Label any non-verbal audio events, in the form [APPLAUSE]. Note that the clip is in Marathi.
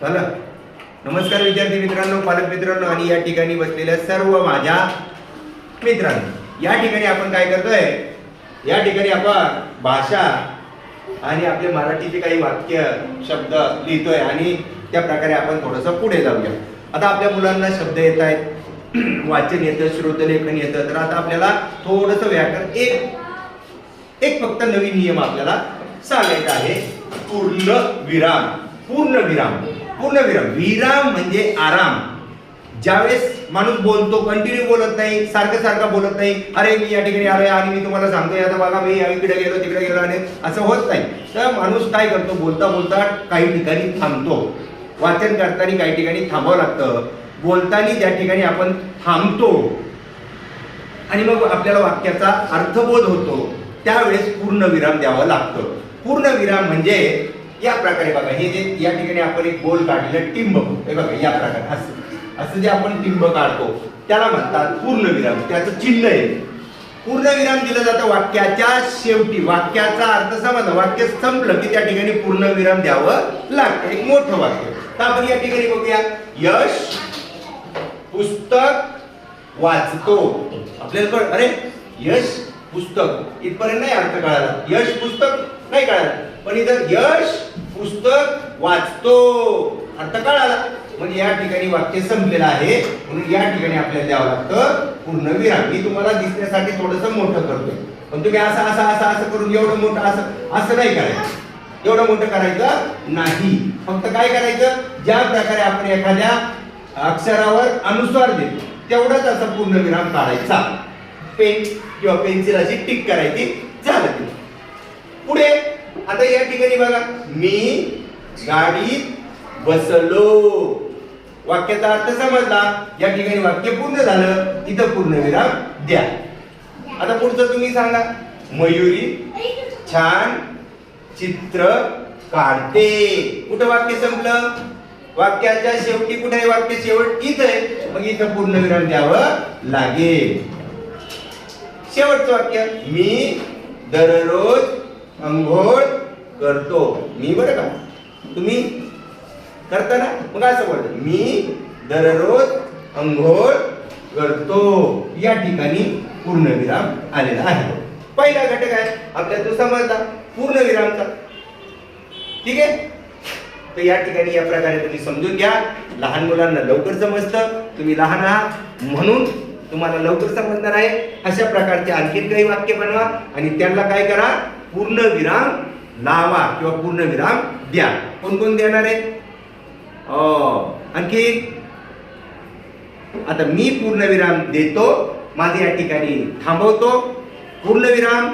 झालं नमस्कार विद्यार्थी मित्रांनो पालक मित्रांनो आणि या ठिकाणी बसलेल्या सर्व माझ्या मित्रांनो. या ठिकाणी आपण काय करतोय? या ठिकाणी आपण भाषा आणि आपले मराठीचे काही वाक्य शब्द लिहितोय आणि त्या प्रकारे आपण थोडंसं पुढे जाऊया. आता आपल्या मुलांना शब्द येत आहेत [CLEARS THROAT] वाचन येतं श्रोतलेखन येतं. तर आता आपल्याला थोडंसं व्याकरण एक एक फक्त नवीन नियम आपल्याला सांगायचा आहे. पूर्ण विराम पूर्ण विराम पूर्ण विराम. विराम म्हणजे आराम. ज्यावेळेस माणूस बोलतो कंटिन्यू बोलत नाही सारखं सारखं बोलत नाही अरे मी या ठिकाणी आलोय आणि मी तुम्हाला सांगतोय आता बघा मी इकडे गेलो तिकडे गेलो आणि असं होत नाही. तर माणूस काय करतो बोलता बोलता काही ठिकाणी थांबतो. वाचन करताना काही ठिकाणी थांबावं लागतं. बोलताना ज्या ठिकाणी आपण थांबतो आणि मग आपल्याला वाक्याचा अर्थबोध होतो त्यावेळेस पूर्ण विराम द्यावं लागतं. पूर्ण विराम म्हणजे या प्रकारे बघा हे जे या ठिकाणी आपण एक गोल काढलेलं टिंब हे बघा या प्रकारे असं. असं जे आपण टिंब काढतो त्याला म्हणतात पूर्ण विराम त्याचं चिन्ह आहे. पूर्ण विराम दिलं जातं वाक्याच्या शेवटी. वाक्याचा अर्थ समजला. वाक्य संपलं की त्या ठिकाणी पूर्ण विराम द्यावं लागतं. एक मोठं वाक्य. तर आपण या ठिकाणी बघूया. यश पुस्तक वाचतो. आपल्याला अरे यश पुस्तक. इथपर्यंत नाही अर्थ कळाला यश पुस्तक नाही कळालं पण इथं यश पुस्तक वाचतो. अर्थ कळाला. म्हणजे या ठिकाणी वाक्य संपलेलं आहे. म्हणून या ठिकाणी आपल्याला द्यावं लागतं. पूर्ण विराम. मी तुम्हाला दिसण्यासाठी थोडस मोठं करतोय. पण तुम्ही असं असं असं असं करून एवढं मोठं असं असं नाही करायचं. एवढं मोठं करायचं नाही. फक्त काय करायचं? ज्या प्रकारे आपण एखाद्या अक्षरावर अनुस्वार देतो तेवढाच असा पूर्णविराम काढायचा. पेन किंवा पेन्सिल अशी टिक करायची झालं पुढे आता या ठिकाणी बघा मी गाडीत बसलो. वाक्याचा अर्थ समजला. या ठिकाणी वाक्य पूर्ण झालं. इथं पूर्ण विराम द्या. आता पुढचं तुम्ही सांगा. मयुरी छान चित्र काढते. कुठं वाक्य संपलं? वाक्याच्या शेवटी कुठे आहे वाक्य शेवट इथं आहे. मग इथं पूर्ण विराम द्यावं लागेल. शेवटचं वाक्य मी दररोज अंघोळ करतो. मी बरं का? तुम्ही करता ना? मग असं बोलतो मी दररोज अंघोळ करतो. या ठिकाणी पूर्णविराम आलेला आहे. पहिला घटक आहे आपल्या तो समजला पूर्णविरामचा. ठीक आहे? तर या ठिकाणी या प्रकारे तुम्ही समजून घ्या. लहान मुलांना लवकर समजतं. तुम्ही लहान आहात म्हणून तुम्हाला लवकर समजणार आहे. अशा प्रकारचे आणखीन काही वाक्य बनवा आणि त्यांना काय करा? पूर्ण विराम लावा किंवा पूर्ण विराम द्या. कोण कोण देणार आहे? हो, आणखी आता मी पूर्ण विराम देतो. माझे या ठिकाणी थांबवतो. पूर्ण विराम.